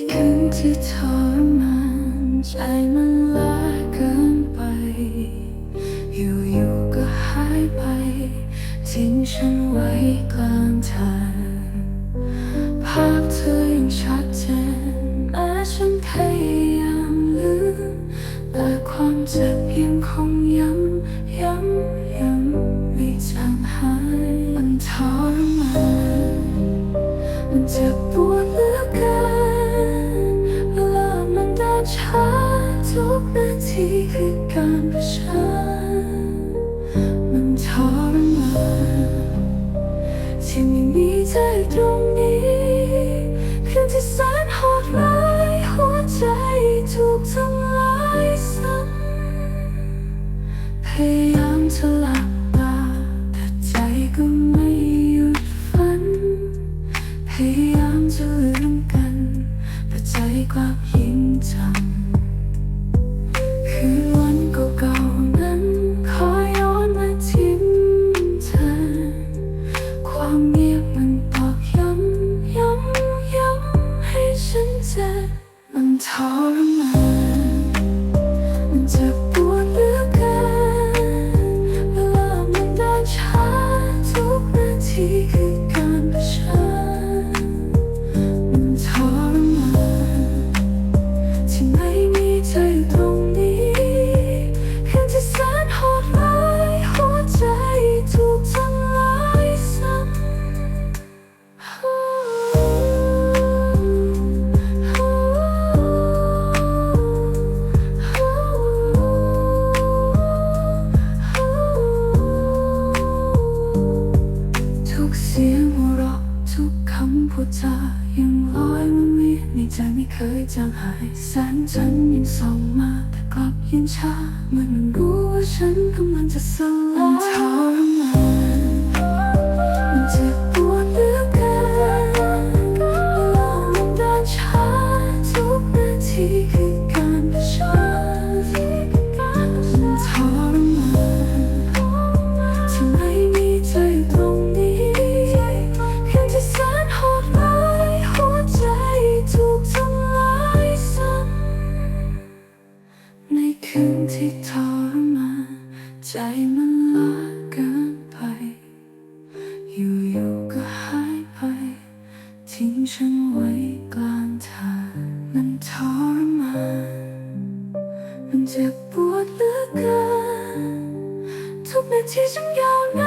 ที่ทรมานใจมันลาเกินไป อยู่ๆก็หายไป ทิ้งฉันไว้กลางทางภาพเธอยังชัดเจนแม้ฉันพยายามลืมแต่ความเจ็บยังคงย้ำย้ำย้ำไม่จางหายมันทรมานมันเจ็บปวด ทุกนาทีคือการเผชิญมันทรมานที่ไม่มีใจตรงนี้คือที่แสนโหดร้ายหัวใจถูกทำลายซ้ำพยายามจะหลับตาแต่ใจก็ไม่หยุดฝัน พยายามจะลืมกันแต่ใจกลับยิ่งจำ พูดจายังลอยมันเวียนในใจไม่เคยจางหายแสงจันทร์ยังส่องมาแต่กลับย็นช้าเหมือนมันรู้ว่าฉันกำลังจะสลาย ทรมานใจมันลากเกินไป อยู่ๆก็หายไป ทิ้งฉันไว้กลางทางมันทรมานมันเจ็บปวดเหลือเกินทุกนาทีฉันยอม